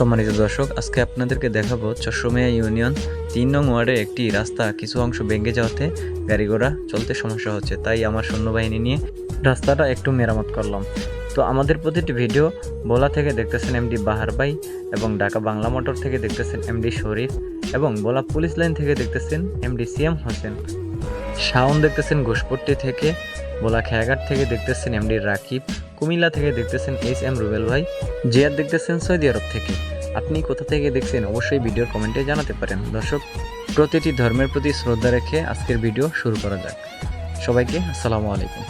সম্মানিত দর্শক, আজকে আপনাদেরকে দেখাবো চশমিয়া ইউনিয়ন তিন নং ওয়ার্ডের একটি রাস্তা। কিছু অংশ ভেঙে যাওয়াতে গাড়ি ঘোড়া চলতে সমস্যা হচ্ছে, তাই আমার সৈন্যবাহিনী নিয়ে রাস্তাটা একটু মেরামত করলাম। তো আমাদের প্রতিটি ভিডিও বোলা থেকে দেখতেছেন এমডি বাহার ভাই এবং ঢাকা বাংলা মোটর থেকে দেখতেছেন এমডি শরীফ এবং বোলা পুলিশ লাইন থেকে দেখতেছেন এমডি সিএম হোসেন। শাওন দেখতেছেন ঘোষপট্টি থেকে বোলা খেয়াঘাট থেকে দেখতেছেন এমডি রাকিব, কুমিল্লা থেকে দেখতেছেন এইচ এম রুবেল ভাই, জিয়াদ দেখতেছেন সৌদি আরব থেকে। আপনি কোথা থেকে দেখছেন? অবশ্যই ভিডিওর কমেন্টে জানাতে পারেন। দর্শক, প্রতিটি ধর্মের প্রতি শ্রদ্ধা রেখে আজকের ভিডিও শুরু করা যাক। সবাইকে আসসালামু আলাইকুম।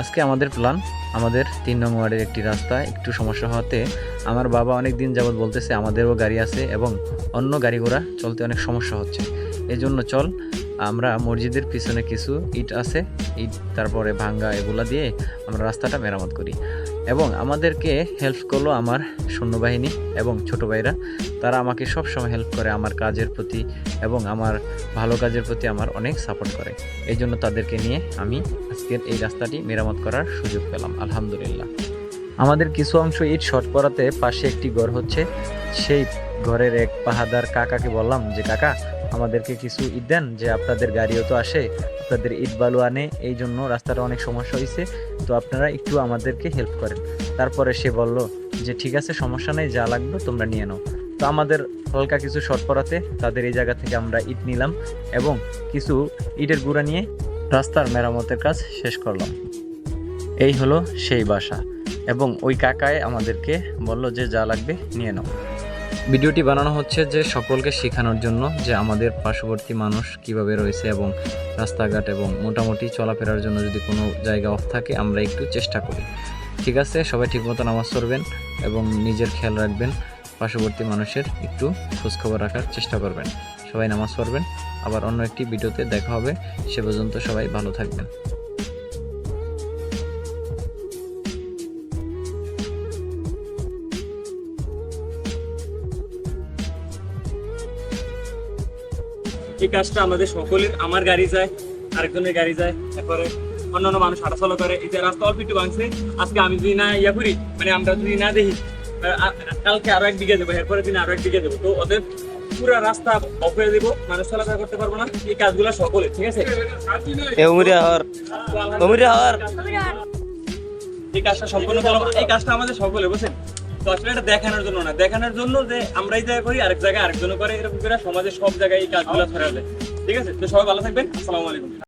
আজকে আমাদের প্ল্যান আমাদের তিন নং ওয়ার্ডের একটি রাস্তা, একটু সমস্যা হওয়াতে আমার বাবা অনেক দিন যাবৎ বলতেছে, আমাদেরও গাড়ি আছে এবং অন্য গাড়ি ঘোড়া চলতে অনেক সমস্যা হচ্ছে। এই জন্য চল আমরা মসজিদের পিছনে কিছু ইট আছে, ইট তারপরে ভাঙ্গা এগুলা দিয়ে আমরা রাস্তাটা মেরামত করি। এবং আমাদেরকে হেল্প করল আমার সৈন্যবাহিনী এবং ছোট ভাইরা। তারা আমাকে সব সময় হেল্প করে আমার কাজের প্রতি এবং আমার ভালো কাজের প্রতি আমার অনেক সাপোর্ট করে। এই জন্য তাদেরকে নিয়ে আমি আজকের এই রাস্তাটি মেরামত করার সুযোগ পেলাম, আলহামদুলিল্লাহ। আমাদের কিছু অংশ ইট শর্ট করাতে পাশে একটি ঘর হচ্ছে। সেই ঘরের এক পাহাদার কাকাকে বললাম যে, কাকা আমাদেরকে কিছু ঈদ দেন যে আপনাদের গাড়িও তো আসে, আপনাদের ইট বালু আনে, এই জন্য রাস্তাটা অনেক সমস্যা হয়েছে তো আপনারা একটু আমাদেরকে হেল্প করেন। তারপরে সে বলল যে, ঠিক আছে, সমস্যা নেই, যা লাগবে তোমরা নিয়ে নাও। তো আমাদের হালকা কিছু শর্ট করাতে তাদের এই জায়গা থেকে আমরা ইট নিলাম এবং কিছু ইটের গুঁড়া নিয়ে রাস্তার মেরামতের কাজ শেষ করলাম। এই হলো সেই বাসা এবং ওই কাকায় আমাদেরকে বলল যে, যা লাগবে নিয়ে নাও। ভিডিওটি বানানো হচ্ছে যে সকলকে শেখানোর জন্য যে আমাদের পার্শ্ববর্তী মানুষ কীভাবে রয়েছে এবং রাস্তাঘাট এবং মোটামুটি চলাফেরার জন্য যদি কোনো জায়গা অফ থাকে, আমরা একটু চেষ্টা করি। ঠিক আছে? সবাই ঠিকমতো নামাজ পড়বেন এবং নিজের খেয়াল রাখবেন। পার্শ্ববর্তী মানুষের একটু খোঁজখবর রাখার চেষ্টা করবেন। সবাই নামাজ পড়বেন। আবার অন্য একটি ভিডিওতে দেখা হবে। সে পর্যন্ত সবাই ভালো থাকবেন। এই কাজটা আমাদের সকলের আমার গাড়ি যায় আরেকজনের গাড়ি যায় তারপরে অন্যান্য মানুষ হাঁটাচলা করে। এই যে রাস্তা অল্প একটু ভাঙছে আজকে আমি যদি না ইয়া করি মানে আমরা যদি না দেখি কালকে আরও এক দিকে দেবো এরপরে দিন আরও এক দিকে দেবো। তো ওদের পুরো রাস্তা অফ করে দেবো মানুষ চলাফেরা করতে পারব না। এই কাজগুলো সকলে ঠিক আছে? এই কাজটা সম্পূর্ণ এই কাজটা আমাদের সকলে বুঝছেন? তো আসলে এটা দেখানোর জন্য না। দেখানোর জন্য যে আমরাই জায়গায় করি, আরেক জায়গায় আরেকজন করে, এরকম করে সমাজের সব জায়গায় এই কাজগুলো ছড়া যায় ঠিক আছে? তো সবাই ভালো থাকবেন। আসসালামু আলাইকুম।